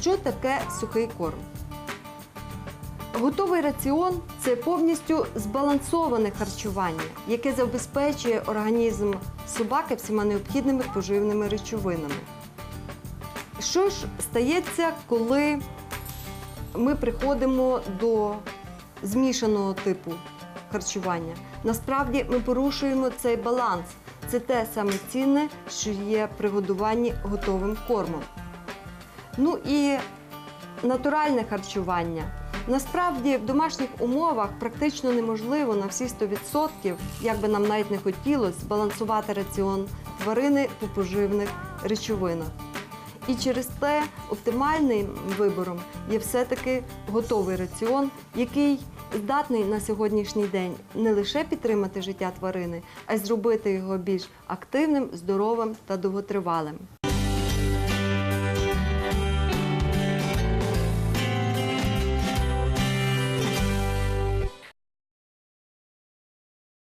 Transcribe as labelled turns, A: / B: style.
A: що таке сухий корм? Готовий раціон це повністю збалансоване харчування, яке забезпечує організм собаки всіма необхідними поживними речовинами. Що ж стається, коли ми приходимо до змішаного типу харчування? Насправді ми порушуємо цей баланс. Це те саме цінне, що є при годуванні готовим кормом. Ну і натуральне харчування. Насправді в домашніх умовах практично неможливо на всі 100%, як би нам навіть не хотілося, збалансувати раціон тварини по поживних речовинах. І через те оптимальним вибором є все-таки готовий раціон, який здатний на сьогоднішній день не лише підтримати життя тварини, а й зробити його більш активним, здоровим та довготривалим.